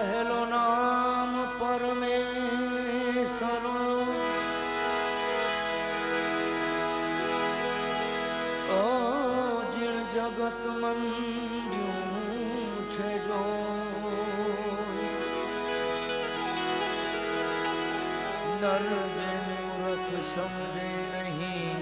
પહેલો નામ પરમેશ્વર. ઓ જીણ જગત મંડ્યું છે જો. નર જે મૂરખ સમજે નહીં.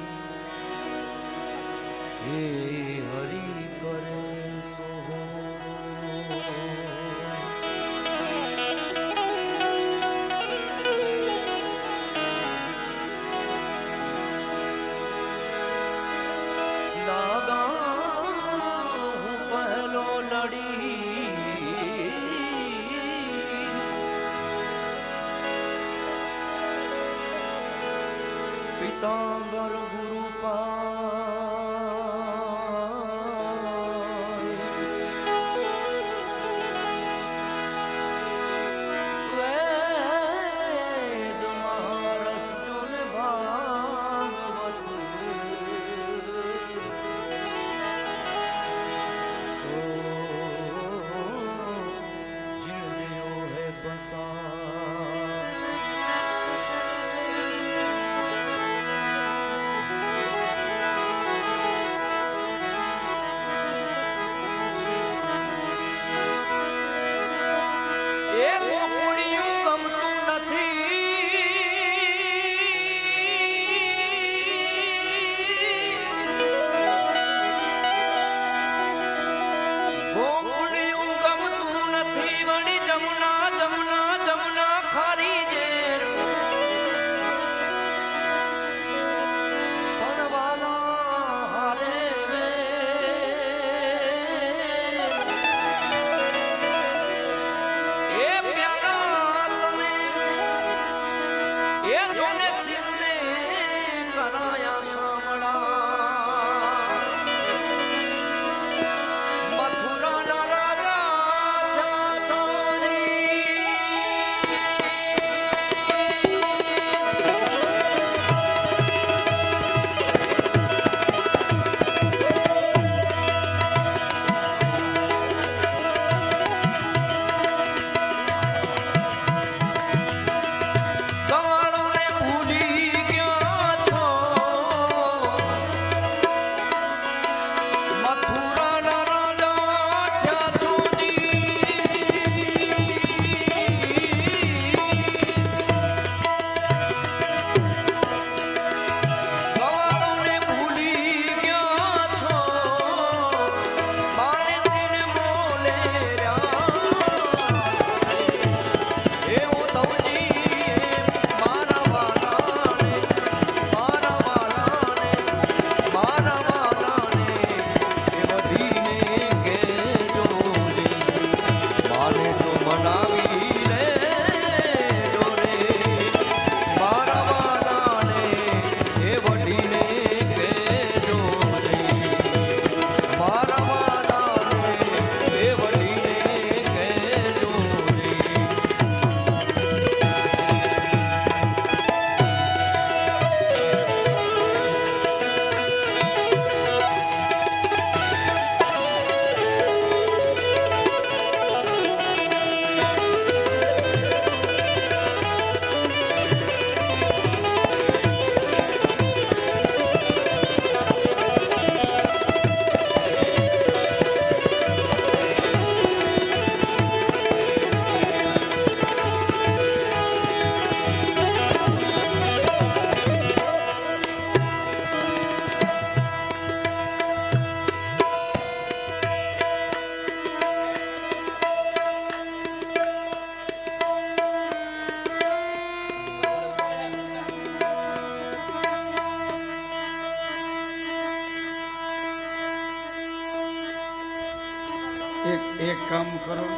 એક એક કામ કરો.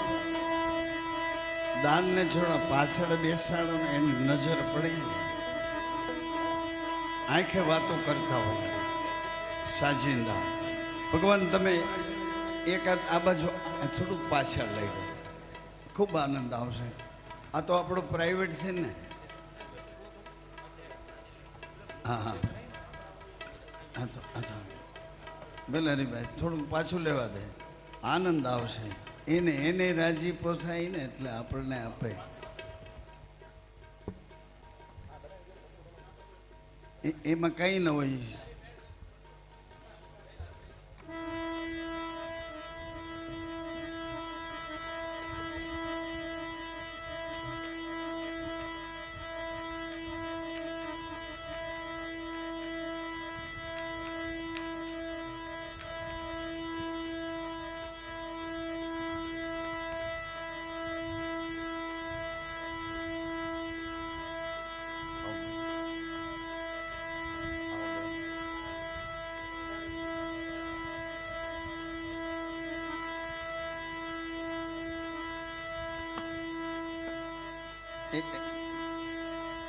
દાનને જોડા પાછળ બેસાડો ને એની નજર પડે આંખે વાતો કરતા હોય. સાજિંદા, ભગવાન તમે એકાદ આ બાજુ થોડુંક પાછળ લઈ ગયો ખૂબ આનંદ આવશે. આ તો આપણો પ્રાઇવેટ છે ને. હા હા. હા તો હા તો. બેલારીભાઈ થોડુંક પાછું લેવા દે. આનંદ આવશે. એને એને રાજીપો થાય ને એટલે આપણને આપે. એમાં કંઈ ન હોય.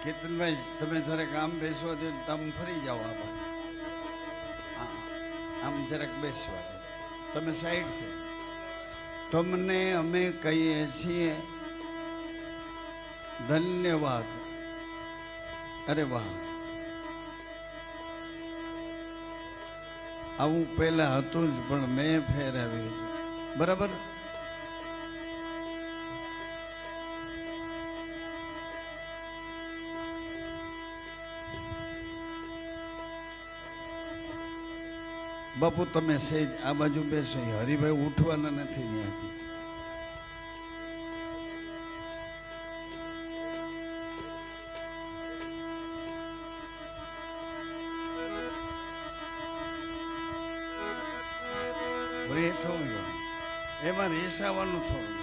કેતનભાઈ તમે જરાક આમ બેસવા દો તમ ફરી જાઓ આમાં આમ જરાક બેસવા દો. તમે સાઈડથી તમને અમે કહીએ છીએ, ધન્યવાદ. અરે વાહ. આવું પહેલાં હતું જ, પણ મેં ફેરવ્યું. બરાબર? બાપુ તમે સેજ આ બાજુ બેસો. હરિભાઈ ઉઠવાના નથી થોડું એમાં રેસાવાનું થોડું.